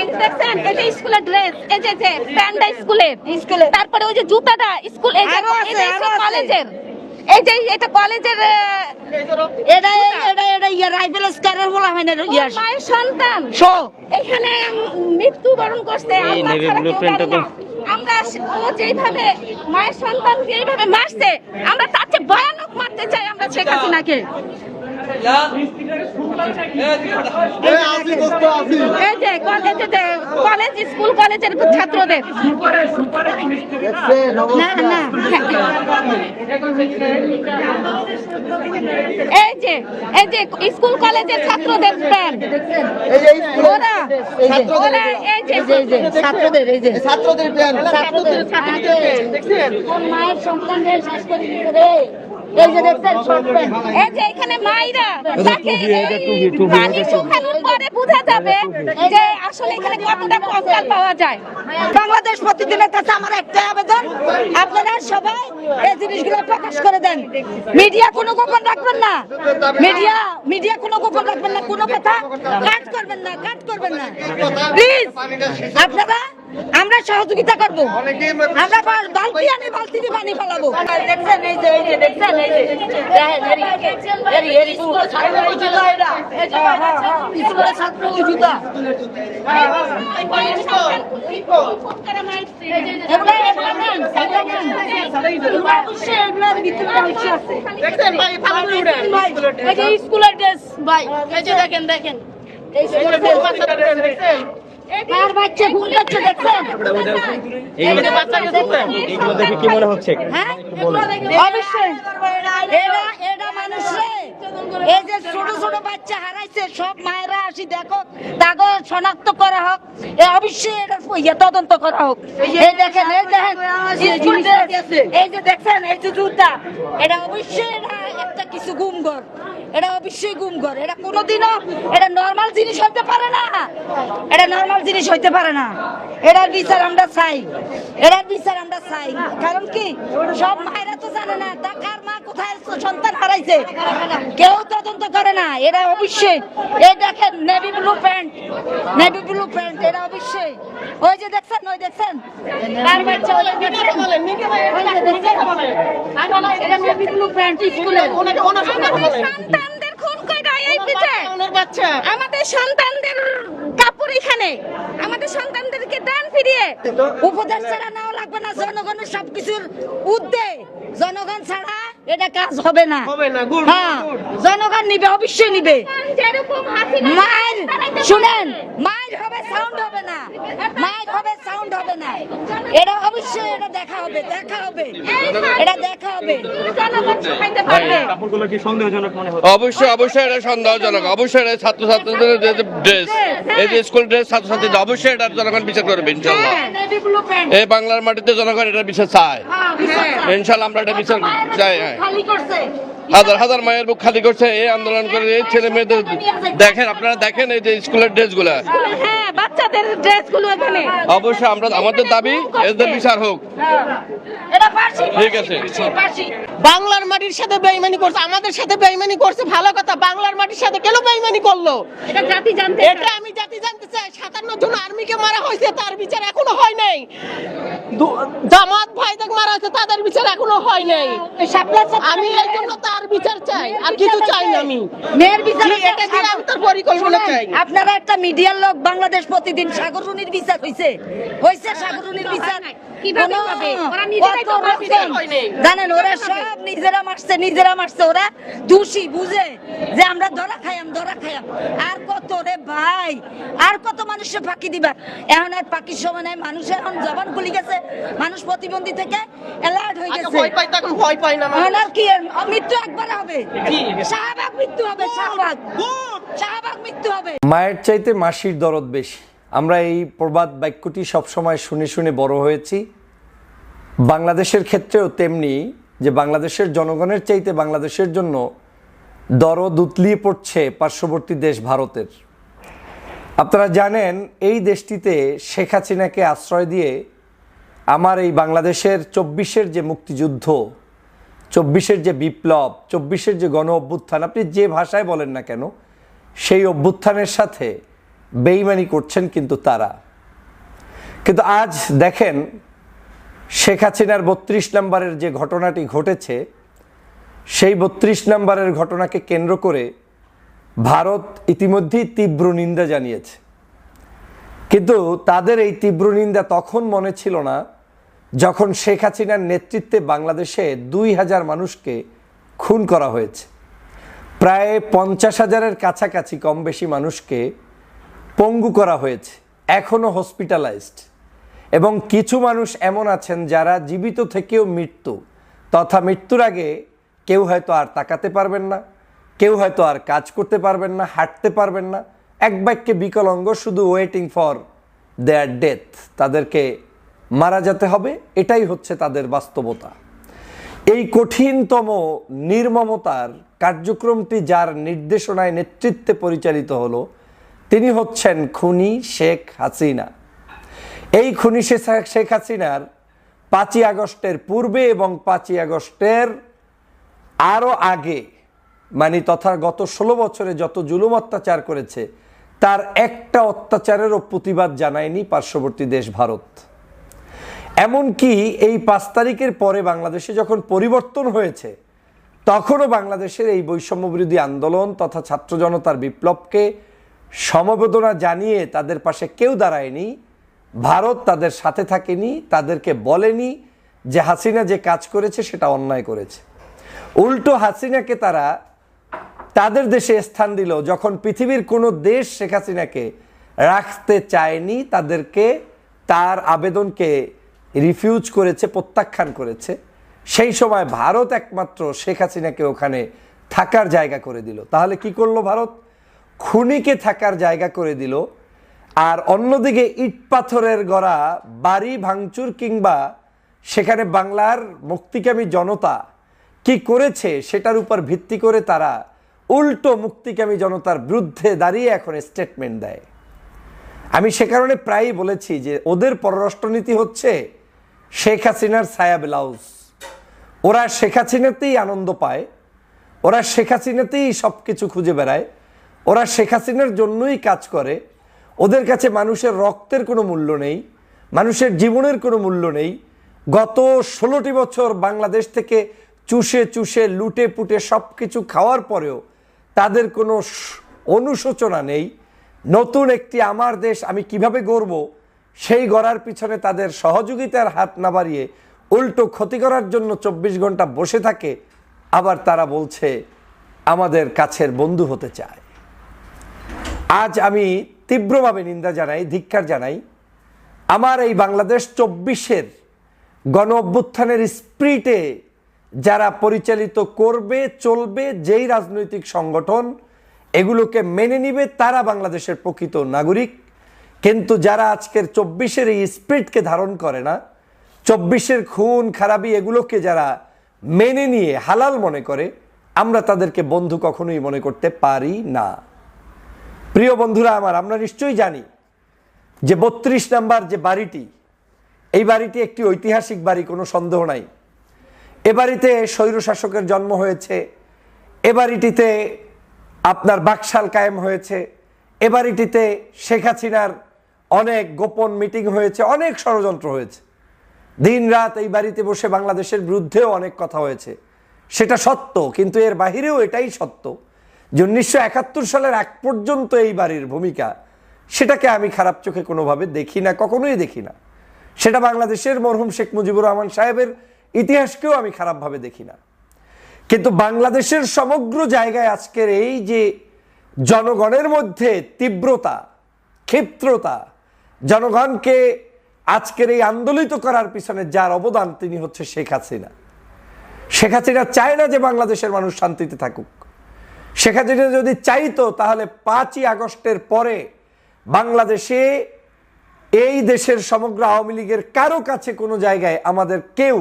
এই দেখছেন এই স্কুলের ড্রেস এই যে যে প্যান্টটা স্কুলের স্কুলের তারপরে ওই যে জুতাটা স্কুল এই যে। কলেজের। এই যে এটা কলেজের এটা এটা এটা ইয়া রাইফেল স্কারের বলা হয় না ইয়া মায়ের সন্তান। শো। এখানে মৃত্যুবরণ করছে। আমরা ও যেইভাবে মায়ের সন্তান যেইভাবে মারছে আমরা তার চেয়ে ভয়ানক মারতে চাই আমরা শেখ হাসিনাকে। এই যে কলেজে যে কলেজ স্কুল কলেজের ছাত্রদের। না না। এই যে এই যে স্কুল কলেজের ছাত্রদের প্যান্ট ওরা ওরা এই যে ছাত্রদের এই যে। ছাত্রদের প্ল্যান ছাত্রদের। ছাত্রদের মায়ের সন্তানদের শেষ করে দিতে রে এই যে দেখছেন শর্ট প্যান্ট এই যে এখানে মাইরা তাকে পানি শুকানোর পরে বোঝা যাবে যে আসলে এখানে কতটা কঙ্কাল পাওয়া যায়। বাংলাদেশ প্রতিদিনের কাছে আমার একটাই আবেদন আপনারা সবাই এই জিনিসগুলো প্রকাশ করে দেন মিডিয়া কোনো গোপন রাখবেন না মিডিয়া মিডিয়া কোনো গোপন রাখবেন না কোনো কথা কাট করবেন না কাট করবেন না প্লিজ আপনারা আমরা সহযোগিতা করব আমরা বালতি আনি বালতি দিয়ে পানি ফেলাবো দেখছেন এই যে এই যে দেখছেন এই যে ছাত্র জুতা এটা। হ্যাঁ, হ্যাঁ, হ্যাঁ, স্কুলের ছাত্র স্কুলের ড্রেস ভাই এই যে দেখেন দেখেন এই স্কুলের ড্রেস কার বাচ্চা ভুল বাচ্চা দেখছেন এগুলো এগুলো দেখে কি মনে হচ্ছে হ্যাঁ অবশ্যই এরা এরা মানুষ রে এই যে ছোট ছোট বাচ্চা হারাইছে সব মায়েরা আসি দেখো তাকে শনাক্ত করা হোক। এ অবশ্যই এটা ইয়ে তদন্ত করা হোক। এই দেখেন এই দেখেন এই যে দেখছেন এই যে জুতা এটা অবশ্যই এটা একটা কিছু গুমগর এটা অবশ্যই গুমগর এটা কোনোদিনও এটা নর্মাল জিনিস হতে পারে না। এটা নর্মাল জিনিস হইতে পারে না। এটার বিচার আমরা চাই। এটার বিচার আমরা চাই। কারণ কি? সব মায়েরা তো জানে না কোথায় সন্তান হারাইছে। কেউ তদন্ত করে না। এরা অবশ্যই এই দেখেন navy blue pant navy blue pant এরা অবশ্যই। ওই যে দেখছেন ওই দেখছেন? কার বাচ্চা ওই যে দেখছেন? ওই যে দেখছেন এটা নেভি ব্লু প্যান্ট স্কুলে আমাদের সন্তানদের খুন কইরা এই পিছে আমাদের সন্তানদের কাপড় এখানে। আমাদের সন্তানদেরকে দান ফিরিয়ে। উপদেশ ছাড়া নাও লাগবে না। জনগণের সবকিছুর উদ্দে জনগণ ছাড়া এটা কাজ হবে না। হবে না, good, হ্যাঁ জনগণ নিবে অবশ্যই নিবে। মায়ের শুনেন মায়ের হবে সাউন্ড হবে না। মায়ের হবে সাউন্ড হবে না। এটা অবশ্যই এটা দেখা হবে দেখা হবে। এটা দেখা হবে। জনগণ শিখাইতে পারবে কাপড়গুলো কি সন্দেহজনক মনে হচ্ছে? অবশ্যই অবশ্যই এটা সন্দেহজনক। অবশ্যই এটা ছাত্রছাত্রীদের যে ড্রেস এই যে স্কুল ড্রেস ছাত্র ছাত্রছাত্রীদের অবশ্যই এটা জনগণ বিচার করবে ইনশাল্লাহ প্যান্ট এই বাংলার মাটিতে জনগণ এটা বিচার চায়। ইনশাল্লাহ আমরা এটা বিচার চাই হ্যাঁ। হাজার হাজার মায়ের বুক খালি করছে এই আন্দোলন করে এই ছেলে মেয়েদের দেখেন আপনারা দেখেন এই যে স্কুলের ড্রেসগুলা। হ্যাঁ বাচ্চাদের ড্রেসগুলো এখানে। অবশ্যই আমরা আমাদের দাবি এদের বিচার হোক। ঠিক আছে। বাংলার মাটির সাথে বেইমানি করছে আমাদের সাথে বেইমানি করছে ভালো কথা বাংলার মাটির সাথে কেন বেইমানি করল? এটা জাতি জানতে এটা আমি জাতি জানতে চাই সাতান্ন জন আর্মিকে মারা হয়েছে তার বিচার এখনও হয় নাই। জামাত ভাইদের মারা হয়েছে তাদের বিচার এখনও হয় নাই। আমি এই জন্য তার বিচার চাই আর কিছু চাই না আমি। মেয়ের বিচারে এটা দিয়ে আমি তার পরিকল্পনা চাই। আপনারা একটা মিডিয়ার লোক বাংলাদেশ প্রতিদিন সাগররুনির বিচার হইছে। হইছে সাগররুনির বিচার। কীভাবে হবে? ওরা নিজেরাই তো কত মারছে। রকম। জানেন ওরা সব নিজেরা মারছে নিজেরা মারছে। ওরা দোষী বুঝে? যে আমরা ধরা খাইয়াম ধরা খাইয়াম। আর কত রে ভাই? আর কত মানুষের ফাঁকি দিবা? এখন আর পাখির সময় নাই মানুষের এখন জবান খুলি গেছে। মানুষ প্রতিবন্ধী থেকে অ্যালার্ট হয়ে গেছে। ভয় পাই তখন ভয় পাই না এখন আর কি মৃত্যু একবার হবে? শাহবাগ মৃত্যু হবে শাহবাগ। শাহবাগ মৃত্যু হবে। মায়ের চাইতে মাসির দরদ বেশি। আমরা এই প্রবাদ বাক্যটি সবসময় শুনে শুনে বড় হয়েছি। বাংলাদেশের ক্ষেত্রেও তেমনি যে বাংলাদেশের জনগণের চাইতে বাংলাদেশের জন্য দরদ উতলিয়ে পড়ছে পার্শ্ববর্তী দেশ ভারতের। আপনারা জানেন এই দেশটিতে শেখ হাসিনাকে আশ্রয় দিয়ে আমার এই বাংলাদেশের চব্বিশের যে মুক্তিযুদ্ধ, চব্বিশের যে বিপ্লব, চব্বিশের যে গণ অভ্যুত্থান আপনি যে ভাষায় বলেন না কেন, সেই অভ্যুত্থানের সাথে বেইমানি করছেন কিন্তু তারা। কিন্তু আজ দেখেন, শেখ হাসিনার বত্রিশ নম্বরের যে ঘটনাটি ঘটেছে, সেই বত্রিশ নম্বরের ঘটনাকে কেন্দ্র করে ভারত ইতিমধ্যেই তীব্র নিন্দা জানিয়েছে। কিন্তু তাদের এই তীব্র নিন্দা তখন মনে ছিল না যখন শেখ হাসিনার নেতৃত্বে বাংলাদেশে দুই হাজার মানুষকে খুন করা হয়েছে, প্রায় পঞ্চাশ হাজারের কাছাকাছি কম বেশি মানুষকে পঙ্গু করা হয়েছে এখনও হসপিটালাইজড এবং কিছু মানুষ এমন আছেন যারা জীবিত থেকেও মৃত্যু, তথা মৃত্যুর আগে কেউ হয়তো আর তাকাতে পারবেন না, কেউ হয়তো আর কাজ করতে পারবেন না, হাঁটতে পারবেন না। এক বাক্যে বিকলাঙ্গ শুধু ওয়েটিং ফর দেয়ার ডেথ তাদেরকে মারা যেতে হবে, এটাই হচ্ছে তাদের বাস্তবতা। এই কঠিনতম নির্মমতার কার্যক্রমটি যার নির্দেশনায় নেতৃত্বে পরিচালিত হলো, তিনি হচ্ছেন খুনি শেখ হাসিনা। এই খুনি শেখ হাসিনার পাঁচই আগস্টের পূর্বে এবং পাঁচই আগস্টের আরও আগে মানে তথা গত ষোলো বছরে যত জুলুম অত্যাচার করেছে, তার একটা অত্যাচারেরও প্রতিবাদ জানায়নি পার্শ্ববর্তী দেশ ভারত। এমনকি এই পাঁচ তারিখের পরে বাংলাদেশে যখন পরিবর্তন হয়েছে, তখনও বাংলাদেশের এই বৈষম্য বিরোধী আন্দোলন তথা ছাত্র জনতার বিপ্লবকে সমবেদনা জানিয়ে তাদের পাশে কেউ দাঁড়ায়নি, ভারত তাদের সাথে থাকেনি, তাদেরকে বলেনি যে হাসিনা যে কাজ করেছে সেটা অন্যায় করেছে। উল্টো হাসিনাকে তারা তাদের দেশে স্থান দিল যখন পৃথিবীর কোনো দেশ শেখ হাসিনাকে রাখতে চায়নি, তাদেরকে তার আবেদনকে রিফিউজ করেছে, প্রত্যাখ্যান করেছে, সেই সময় ভারত একমাত্র শেখ হাসিনাকে ওখানে থাকার জায়গা করে দিল। তাহলে কি করল ভারত? খুনিকে থাকার জায়গা করে দিল। আর অন্যদিকে ইট পাথরের গড়া, বাড়ি ভাঙচুর কিংবা সেখানে বাংলার মুক্তিকামী জনতা কি করেছে সেটার উপর ভিত্তি করে তারা উল্টো মুক্তিকামী জনতার বিরুদ্ধে দাঁড়িয়ে এখন স্টেটমেন্ট দেয়। আমি সে কারণে প্রায়ই বলেছি যে ওদের পররাষ্ট্রনীতি হচ্ছে শেখ হাসিনার ছায়া ব্লাউজ। ওরা শেখ হাসিনাতেই আনন্দ পায়, ওরা শেখ হাসিনাতেই সব কিছু খুঁজে বেড়ায়, ওরা শেখ হাসিনার জন্যই কাজ করে। ওদের কাছে মানুষের রক্তের কোনো মূল্য নেই, মানুষের জীবনের কোনো মূল্য নেই। গত ষোলোটি বছর বাংলাদেশ থেকে চুষে চুষে, লুটে পুটে সব কিছু খাওয়ার পরেও তাদের কোনো অনুশোচনা নেই। নতুন একটি আমার দেশ আমি কীভাবে গড়ব? সেই গড়ার পিছনে তাদের সহযোগিতার হাত না বাড়িয়ে উল্টো ক্ষতি করার জন্য চব্বিশ ঘণ্টা বসে থাকে, আবার তারা বলছে, আমাদের কাছের বন্ধু হতে চায়। আজ আমি তীব্রভাবে নিন্দা জানাই, ধিক্কার জানাই। আমার এই বাংলাদেশ চব্বিশের গণ অভ্যুত্থানের স্প্রিটে যারা পরিচালিত করবে, চলবে, যেই রাজনৈতিক সংগঠন, এগুলোকে মেনে নিবে, তারা বাংলাদেশের প্রকৃত নাগরিক। কিন্তু যারা আজকের চব্বিশের এই স্পিরিটকে ধারণ করে না, চব্বিশের খুন, খারাপি এগুলোকে যারা মেনে নিয়ে হালাল মনে করে, আমরা তাদেরকে বন্ধু কখনোই মনে করতে পারি না। প্রিয় বন্ধুরা আমার, আমরা নিশ্চয়ই জানি যে বত্রিশ নাম্বার যে বাড়িটি, এই বাড়িটি একটি ঐতিহাসিক বাড়ি, কোনো সন্দেহ নাই। এ বাড়িতে স্বৈরশাসকের জন্ম হয়েছে, এ বাড়িটিতে আপনার বাকশাল কায়েম হয়েছে, এ বাড়িটিতে শেখ হাসিনার অনেক গোপন মিটিং হয়েছে, অনেক ষড়যন্ত্র হয়েছে। দিন রাত এই বাড়িতে বসে বাংলাদেশের বিরুদ্ধেও অনেক কথা হয়েছে। সেটা সত্য, কিন্তু এর বাহিরেও এটাই সত্য যে উনিশশো একাত্তর সালের এক পর্যন্ত এই বাড়ির ভূমিকা, সেটাকে আমি খারাপ চোখে কোনোভাবে দেখি না, কখনোই দেখি না। সেটা বাংলাদেশের মরহুম শেখ মুজিবুর রহমান সাহেবের ইতিহাসকেও আমি খারাপভাবে দেখি না। কিন্তু বাংলাদেশের সমগ্র জায়গায় আজকের এই যে জনগণের মধ্যে তীব্রতা, ক্ষিপ্রতা জনগণকে আজকের এই আন্দোলিত করার পিছনে যার অবদান তিনি হচ্ছে শেখ হাসিনা। শেখ হাসিনা চায় না যে বাংলাদেশের মানুষ শান্তিতে থাকুক। শেখ হাসিনা যদি চাইতো তাহলে পাঁচই আগস্টের পরে বাংলাদেশে এই দেশের সমগ্র আওয়ামী লীগের কারও কাছে কোনো জায়গায় আমাদের কেউ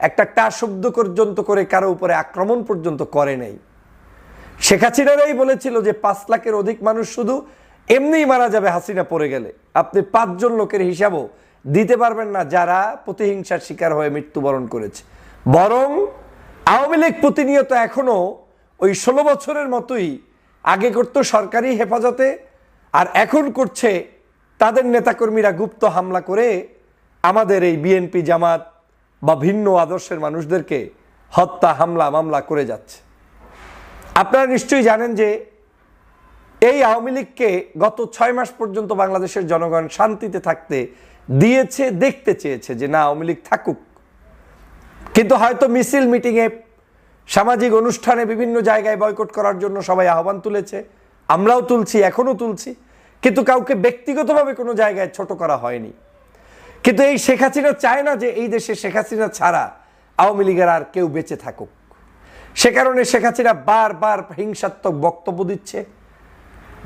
একটা টা শব্দ পর্যন্ত করে কারও উপরে আক্রমণ পর্যন্ত করে নাই। শেখ হাসিনারাই বলেছিল যে পাঁচ লাখের অধিক মানুষ শুধু এমনিই মারা যাবে হাসিনা পড়ে গেলে। আপনি পাঁচজন লোকের হিসাবও দিতে পারবেন না যারা প্রতিহিংসার শিকার হয়ে মৃত্যুবরণ করেছে। বরং আওয়ামী লীগ প্রতিনিয়ত এখনও ওই ষোলো বছরের মতোই আগে করতো সরকারি হেফাজতে, আর এখন করছে তাদের নেতাকর্মীরা গুপ্ত হামলা করে আমাদের এই বিএনপি জামাত বা ভিন্ন আদর্শের মানুষদেরকে হত্যা, হামলা, মামলা করে যাচ্ছে। আপনারা নিশ্চয়ই জানেন যে এই আওয়ামী লীগকে গত ছয় মাস পর্যন্ত বাংলাদেশের জনগণ শান্তিতে থাকতে দিয়েছে, দেখতে চেয়েছে যে না, আওয়ামী লীগ থাকুক। কিন্তু হয়তো মিছিল, মিটিংয়ে, সামাজিক অনুষ্ঠানে বিভিন্ন জায়গায় বয়কট করার জন্য সবাই আহ্বান তুলেছে। আমরাও তুলছি, এখনও তুলছি। কিন্তু কাউকে ব্যক্তিগতভাবে কোনো জায়গায় ছোট করা হয়নি। কিন্তু এই শেখ হাসিনা চায় না যে এই দেশে শেখ হাসিনা ছাড়া আওয়ামী লীগের আর কেউ বেঁচে থাকুক। সে কারণে শেখ হাসিনা বারবার হিংসাত্মক বক্তব্য দিচ্ছে।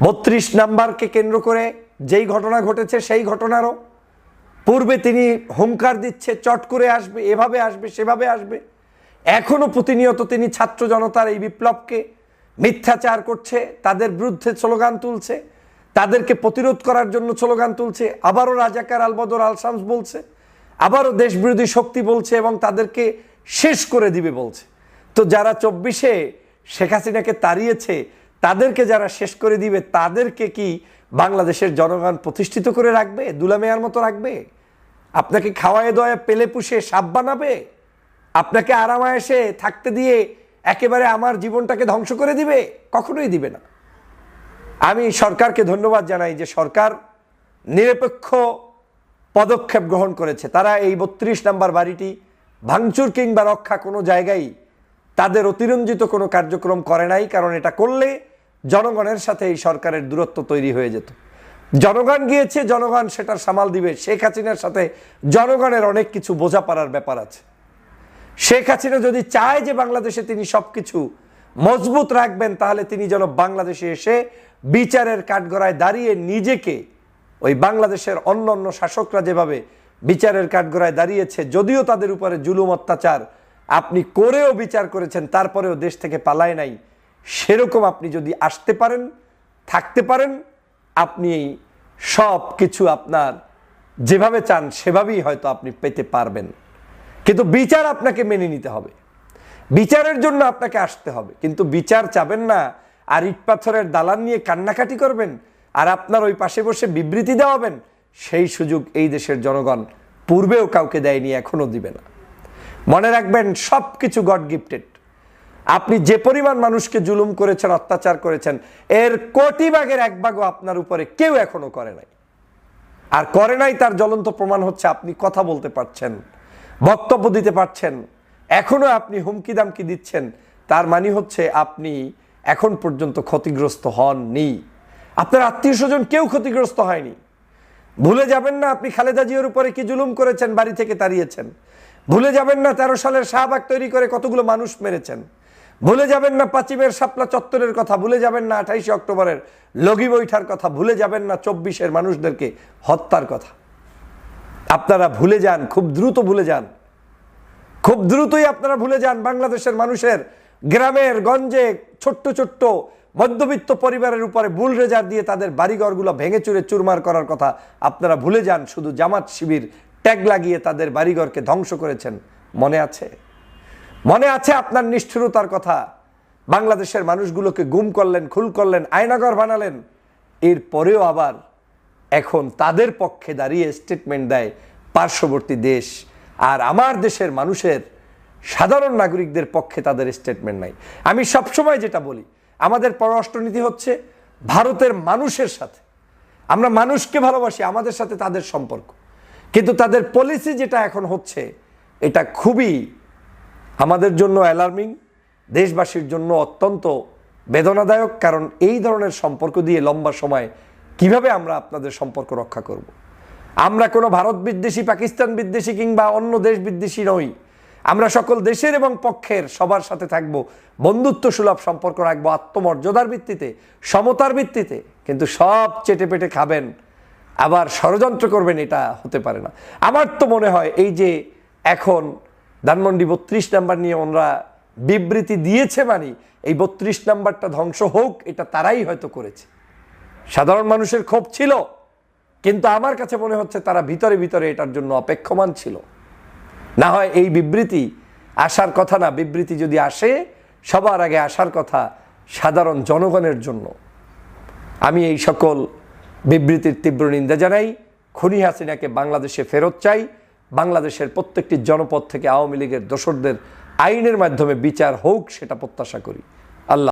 বত্রিশ নাম্বারকে কেন্দ্র করে যেই ঘটনা ঘটেছে সেই ঘটনারও পূর্বে তিনি হুঙ্কার দিচ্ছে, চট করে আসবে, এভাবে আসবে, সেভাবে আসবে। এখনও প্রতিনিয়ত তিনি ছাত্র জনতার এই বিপ্লবকে মিথ্যাচার করছে, তাদের বিরুদ্ধে স্লোগান তুলছে, তাদেরকে প্রতিরোধ করার জন্য স্লোগান তুলছে, আবারও রাজাকার আলবদর আলসামস বলছে, আবারও দেশবিরোধী শক্তি বলছে এবং তাদেরকে শেষ করে দিবে বলছে। তো যারা চব্বিশে শেখ হাসিনাকে তাড়িয়েছে তাদেরকে যারা শেষ করে দিবে, তাদেরকে কি বাংলাদেশের জনগণ প্রতিষ্ঠিত করে রাখবে দুলামেয়ার মতো রাখবে? আপনাকে খাওয়ায় দয়া পেলে পুষে সাপ বানাবে? আপনাকে আরামায়েসে থাকতে দিয়ে একেবারে আমার জীবনটাকে ধ্বংস করে দিবে? কখনোই দিবে না। আমি সরকারকে ধন্যবাদ জানাই যে সরকার নিরপেক্ষ পদক্ষেপ গ্রহণ করেছে। তারা এই বত্রিশ নাম্বার বাড়িটি ভাঙচুর কিংবা রক্ষা কোনো জায়গায় তাদের অতিরঞ্জিত কোনো কার্যক্রম করে নাই, কারণ এটা করলে জনগণের সাথে এই সরকারের দূরত্ব তৈরি হয়ে যেত। জনগণ গিয়েছে, জনগণ সেটার সামাল দিবে। শেখ হাসিনার সাথে জনগণের অনেক কিছু বোঝাপড়ার ব্যাপার আছে। শেখ হাসিনা যদি চায় যে বাংলাদেশে তিনি সবকিছু মজবুত রাখবেন, তাহলে তিনি যেন বাংলাদেশে এসে বিচারের কাঠগড়ায় দাঁড়িয়ে নিজেকে ওই বাংলাদেশের অন্য অন্য শাসকরা যেভাবে বিচারের কাঠগড়ায় দাঁড়িয়েছে, যদিও তাদের উপরে জুলুম অত্যাচার আপনি করেও বিচার করেছেন, তারপরেও দেশ থেকে পালায় নাই। সেরকম আপনি যদি আসতে পারেন, থাকতে পারেন, আপনি সব কিছু আপনার যেভাবে চান, সেভাবেই হয়তো আপনি পেতে পারবেন। কিন্তু বিচার আপনাকে মেনে নিতে হবে। বিচারের জন্য আপনাকে আসতে হবে। কিন্তু বিচার চাবেন না, আর ইট পাথরের দালান নিয়ে কান্নাকাটি করবেন, আর আপনার ওই পাশে বসে বিবৃতি দেওয়াবেন, সেই সুযোগ এই দেশের জনগণ পূর্বেও কাউকে দেয়নি, এখনও দিবে না। মনে রাখবেন সব কিছু গড গিফটেড আপনি যে পরিমাণ মানুষকে জুলুম করেছেন, অত্যাচার করেছেন, এর কোটি ভাগের এক ভাগও আপনার উপরে কেউ এখনও করে নাই। আর করে নাই তার জ্বলন্ত প্রমাণ হচ্ছে, আপনি কথা বলতে পারছেন, বক্তব্য দিতে পারছেন, এখনও আপনি হুমকি দামকি দিচ্ছেন। তার মানে হচ্ছে, আপনি এখন পর্যন্ত ক্ষতিগ্রস্ত হননি। আপনার আত্মীয় স্বজন কেউ ক্ষতিগ্রস্ত হয়নি। ভুলে যাবেন না আপনি খালেদা জিয়ার উপরে কি জুলুম করেছেন, বাড়ি থেকে তাড়িয়েছেন। ভুলে যাবেন না তেরো সালের শাহবাগ তৈরি করে কতগুলো মানুষ মেরেছেন। ভুলে যাবেন না পাঁচিমের শাপলা চত্বরের কথা, ভুলে যাবেন না আঠাইশে অক্টোবরের লগি বৈঠার কথা, ভুলে যাবেন না চব্বিশের মানুষদেরকে হত্যার কথা। আপনারা ভুলে যান, খুব দ্রুত ভুলে যান। খুব দ্রুতই আপনারা ভুলে যান বাংলাদেশের মানুষের গ্রামের, গঞ্জে, ছোট্ট ছোট্ট মধ্যবিত্ত পরিবারের উপরে বুল রেজার দিয়ে তাদের বাড়িঘরগুলো ভেঙে চুরে চুরমার করার কথা আপনারা ভুলে যান, শুধু জামাত শিবির ট্যাগ লাগিয়ে তাদের বাড়িঘরকে ধ্বংস করেছেন। মনে আছে? মনে আছে আপনার নিষ্ঠুরতার কথা? বাংলাদেশের মানুষগুলোকে গুম করলেন খুল করলেন আয়নাগর বানালেন। এরপরেও আবার এখন তাদের পক্ষে দাঁড়িয়ে স্টেটমেন্ট দেয় পার্শ্ববর্তী দেশ। আর আমার দেশের মানুষের সাধারণ নাগরিকদের পক্ষে তাদের স্টেটমেন্ট নাই। আমি সবসময় যেটা বলি, আমাদের পররাষ্ট্রনীতি হচ্ছে ভারতের মানুষের সাথে। আমরা মানুষকে ভালোবাসি, আমাদের সাথে তাদের সম্পর্ক। কিন্তু তাদের পলিসি যেটা এখন হচ্ছে, এটা খুবই আমাদের জন্য অ্যালার্মিং দেশবাসীর জন্য অত্যন্ত বেদনাদায়ক, কারণ এই ধরনের সম্পর্ক দিয়ে লম্বা সময় কীভাবে আমরা আপনাদের সম্পর্ক রক্ষা করব। আমরা কোনো ভারত বিদ্বেষী, পাকিস্তান বিদ্বেষী কিংবা অন্য দেশ বিদ্বেষী নই আমরা সকল দেশের এবং পক্ষের সবার সাথে থাকব বন্ধুত্ব সুলভ সম্পর্ক রাখব, আত্মমর্যাদার ভিত্তিতে, সমতার ভিত্তিতে, কিন্তু সব চেটে পেটে খাবেন আবার ষড়যন্ত্র করবেন, এটা হতে পারে না। আমার তো মনে হয় এই যে এখন ধানমন্ডি বত্রিশ নাম্বার নিয়ে ওনারা বিবৃতি দিয়েছে মানে এই বত্রিশ নাম্বারটা ধ্বংস হোক, এটা তারাই হয়তো করেছে। সাধারণ মানুষের ক্ষোভ ছিল, কিন্তু আমার কাছে মনে হচ্ছে তারা ভিতরে ভিতরে এটার জন্য অপেক্ষমান ছিল। না হয় এই বিবৃতি আসার কথা না, বিবৃতি যদি আসে, সবার আগে আসার কথা সাধারণ জনগণের জন্য। আমি এই সকল বিবৃতির তীব্র নিন্দা জানাই, খনি হাসিনাকে বাংলাদেশে ফেরত চাই। বাংলাদেশের প্রত্যেকটি জনপদ থেকে আওয়ামী লীগের দোসরদের আইনের মাধ্যমে বিচার হোক, সেটা প্রত্যাশা করি। আল্লাহ